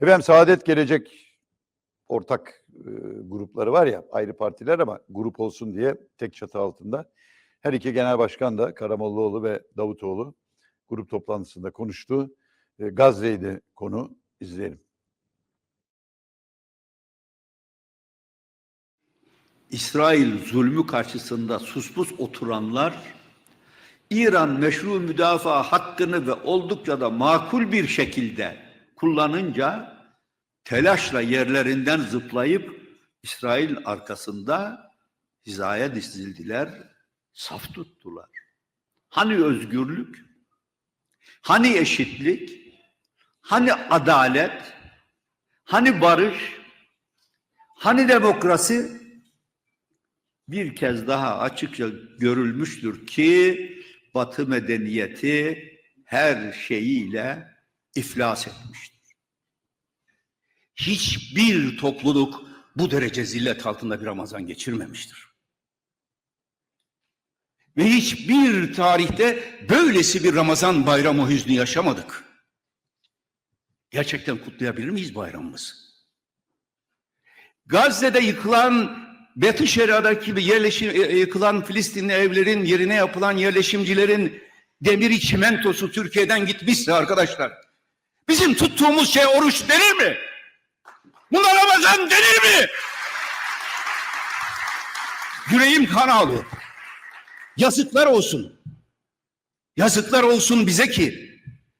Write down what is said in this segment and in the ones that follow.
Efendim Saadet Gelecek ortak e, grupları var ya ayrı partiler ama grup olsun diye tek çatı altında. Her iki genel başkan da Karamollaoğlu ve Davutoğlu grup toplantısında konuştu. E, Gazze'ydi konu. İzleyelim. İsrail zulmü karşısında suspus oturanlar İran meşru müdafaa hakkını ve oldukça da makul bir şekilde kullanınca telaşla yerlerinden zıplayıp İsrail arkasında hizaya dizildiler, saf tuttular. Hani özgürlük? Hani eşitlik? Hani adalet? Hani barış? Hani demokrasi? bir kez daha açıkça görülmüştür ki Batı medeniyeti her şeyiyle iflas etmiştir. Hiçbir topluluk bu derece zillet altında bir Ramazan geçirmemiştir. Ve hiçbir tarihte böylesi bir Ramazan bayramı hüznü yaşamadık. Gerçekten kutlayabilir miyiz bayramımızı? Gazze'de yıkılan bir yerleşim, e, yıkılan Filistinli evlerin yerine yapılan yerleşimcilerin demiri çimentosu Türkiye'den gitmişse arkadaşlar. Bizim tuttuğumuz şey oruç denir mi? Buna Ramazan denir mi? Yüreğim kan ağlıyor. Yazıklar olsun. Yazıklar olsun bize ki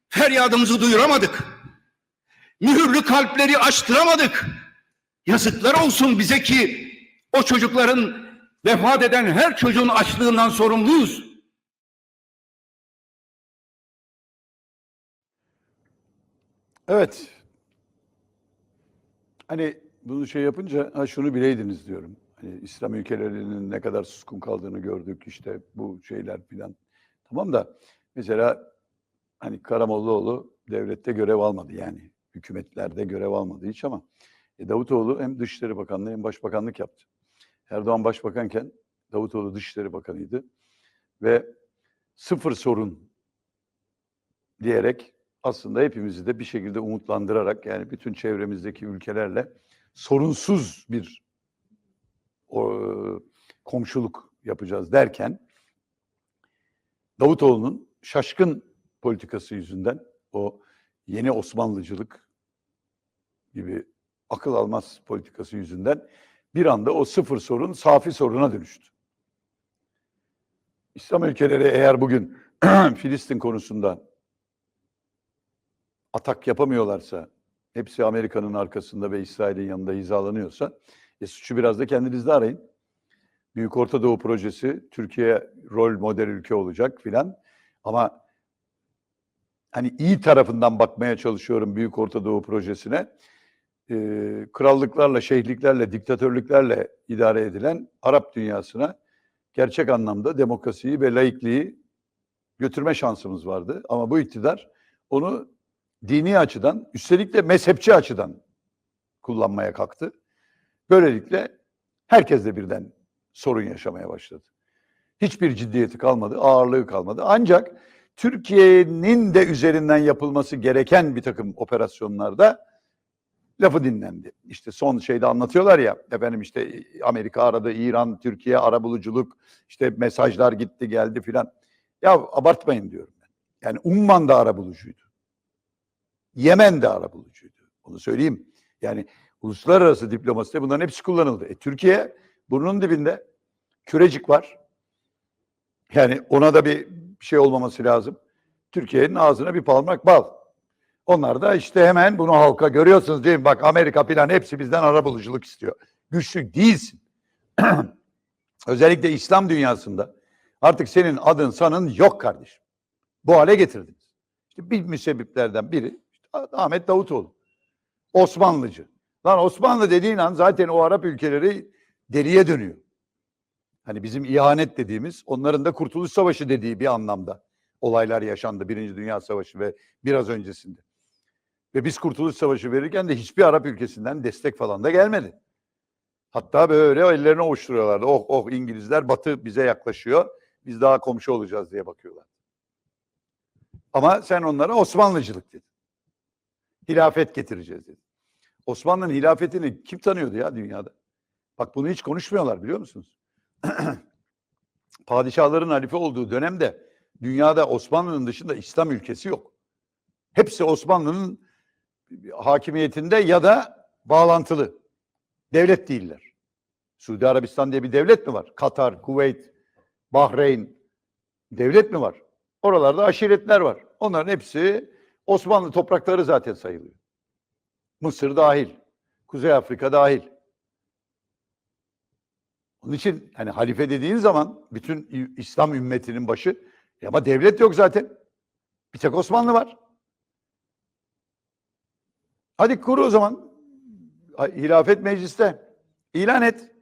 feryadımızı duyuramadık. Mühürlü kalpleri açtıramadık. Yazıklar olsun bize ki o çocukların vefat eden her çocuğun açlığından sorumluyuz. Evet. Hani bunu şey yapınca ha şunu bileydiniz diyorum. Hani İslam ülkelerinin ne kadar suskun kaldığını gördük işte bu şeyler filan. Tamam da mesela hani Karamollaoğlu devlette görev almadı yani. Hükümetlerde görev almadı hiç ama e, Davutoğlu hem Dışişleri Bakanlığı hem Başbakanlık yaptı. Erdoğan Başbakanken Davutoğlu Dışişleri Bakanıydı. Ve sıfır sorun diyerek aslında hepimizi de bir şekilde umutlandırarak yani bütün çevremizdeki ülkelerle sorunsuz bir o, komşuluk yapacağız derken Davutoğlu'nun şaşkın politikası yüzünden o yeni Osmanlıcılık gibi akıl almaz politikası yüzünden bir anda o sıfır sorun safi soruna dönüştü. İslam ülkeleri eğer bugün Filistin konusunda atak yapamıyorlarsa, hepsi Amerika'nın arkasında ve İsrail'in yanında hizalanıyorsa, e, suçu biraz da kendinizde arayın. Büyük Orta Doğu projesi Türkiye rol model ülke olacak filan. Ama hani iyi tarafından bakmaya çalışıyorum Büyük Orta Doğu projesine. Ee, krallıklarla, şeyhliklerle, diktatörlüklerle idare edilen Arap dünyasına gerçek anlamda demokrasiyi ve laikliği götürme şansımız vardı. Ama bu iktidar onu dini açıdan, üstelik de mezhepçi açıdan kullanmaya kalktı. Böylelikle herkes de birden sorun yaşamaya başladı. Hiçbir ciddiyeti kalmadı, ağırlığı kalmadı. Ancak Türkiye'nin de üzerinden yapılması gereken bir takım operasyonlarda lafı dinlendi. İşte son şeyde anlatıyorlar ya efendim işte Amerika aradı, İran, Türkiye arabuluculuk, işte mesajlar gitti geldi filan. Ya abartmayın diyorum. Yani Umman da arabulucuydu. Yemen de arabulucuydu. Onu söyleyeyim. Yani uluslararası diplomaside bunların hepsi kullanıldı. E, Türkiye burnunun dibinde kürecik var. Yani ona da bir şey olmaması lazım. Türkiye'nin ağzına bir parmak bal. Onlar da işte hemen bunu halka görüyorsunuz değil mi? Bak Amerika falan hepsi bizden arabuluculuk istiyor. Güçlü değilsin. Özellikle İslam dünyasında artık senin adın sanın yok kardeşim. Bu hale getirdiniz. İşte bir müsebbiplerden biri Ahmet Davutoğlu. Osmanlıcı. Lan Osmanlı dediğin an zaten o Arap ülkeleri deliye dönüyor. Hani bizim ihanet dediğimiz onların da Kurtuluş Savaşı dediği bir anlamda olaylar yaşandı. Birinci Dünya Savaşı ve biraz öncesinde. Ve biz Kurtuluş Savaşı verirken de hiçbir Arap ülkesinden destek falan da gelmedi. Hatta böyle ellerini ovuşturuyorlardı. Oh oh İngilizler batı bize yaklaşıyor. Biz daha komşu olacağız diye bakıyorlar. Ama sen onlara Osmanlıcılık dedin. Hilafet getireceğiz dedin. Osmanlı'nın hilafetini kim tanıyordu ya dünyada? Bak bunu hiç konuşmuyorlar biliyor musunuz? Padişahların halife olduğu dönemde dünyada Osmanlı'nın dışında İslam ülkesi yok. Hepsi Osmanlı'nın hakimiyetinde ya da bağlantılı. Devlet değiller. Suudi Arabistan diye bir devlet mi var? Katar, Kuveyt, Bahreyn devlet mi var? Oralarda aşiretler var. Onların hepsi Osmanlı toprakları zaten sayılıyor. Mısır dahil, Kuzey Afrika dahil. Onun için hani halife dediğin zaman bütün İslam ümmetinin başı e ama devlet yok zaten. Bir tek Osmanlı var. Hadi kur o zaman. Hilafet mecliste. ilan et.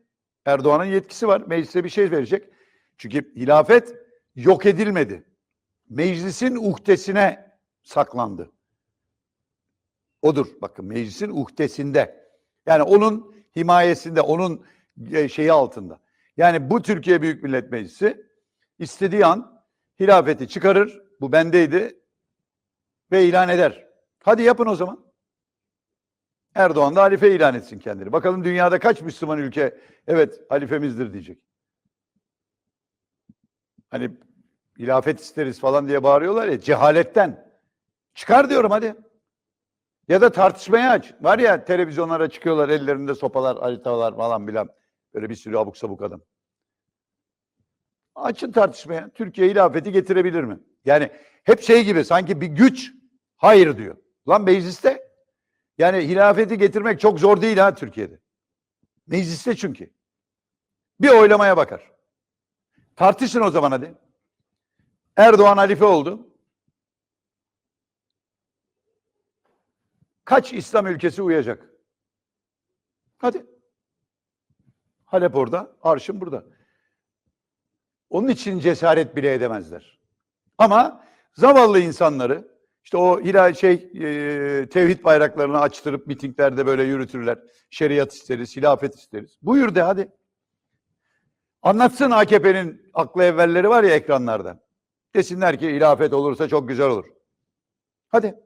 Erdoğan'ın yetkisi var. Meclise bir şey verecek. Çünkü hilafet yok edilmedi. Meclisin uhdesine saklandı. Odur. Bakın meclisin uhdesinde. Yani onun himayesinde, onun e, şeyi altında. Yani bu Türkiye Büyük Millet Meclisi istediği an hilafeti çıkarır. Bu bendeydi ve ilan eder. Hadi yapın o zaman. Erdoğan da halife ilan etsin kendini. Bakalım dünyada kaç Müslüman ülke evet halifemizdir diyecek. Hani hilafet isteriz falan diye bağırıyorlar ya cehaletten. Çıkar diyorum hadi. Ya da tartışmaya aç. Var ya televizyonlara çıkıyorlar ellerinde sopalar, haritalar falan bilen. Böyle bir sürü abuk sabuk adam. Açın tartışmaya. Türkiye hilafeti getirebilir mi? Yani hep şey gibi sanki bir güç hayır diyor. Lan mecliste yani hilafeti getirmek çok zor değil ha Türkiye'de. Mecliste çünkü. Bir oylamaya bakar. Tartışın o zaman hadi. Erdoğan halife oldu. Kaç İslam ülkesi uyacak? Hadi. Halep orada, Arşın burada. Onun için cesaret bile edemezler. Ama zavallı insanları işte o hilal şey e, tevhid bayraklarını açtırıp mitinglerde böyle yürütürler. Şeriat isteriz, hilafet isteriz. Buyur de hadi. Anlatsın AKP'nin aklı evvelleri var ya ekranlarda. Desinler ki hilafet olursa çok güzel olur. Hadi.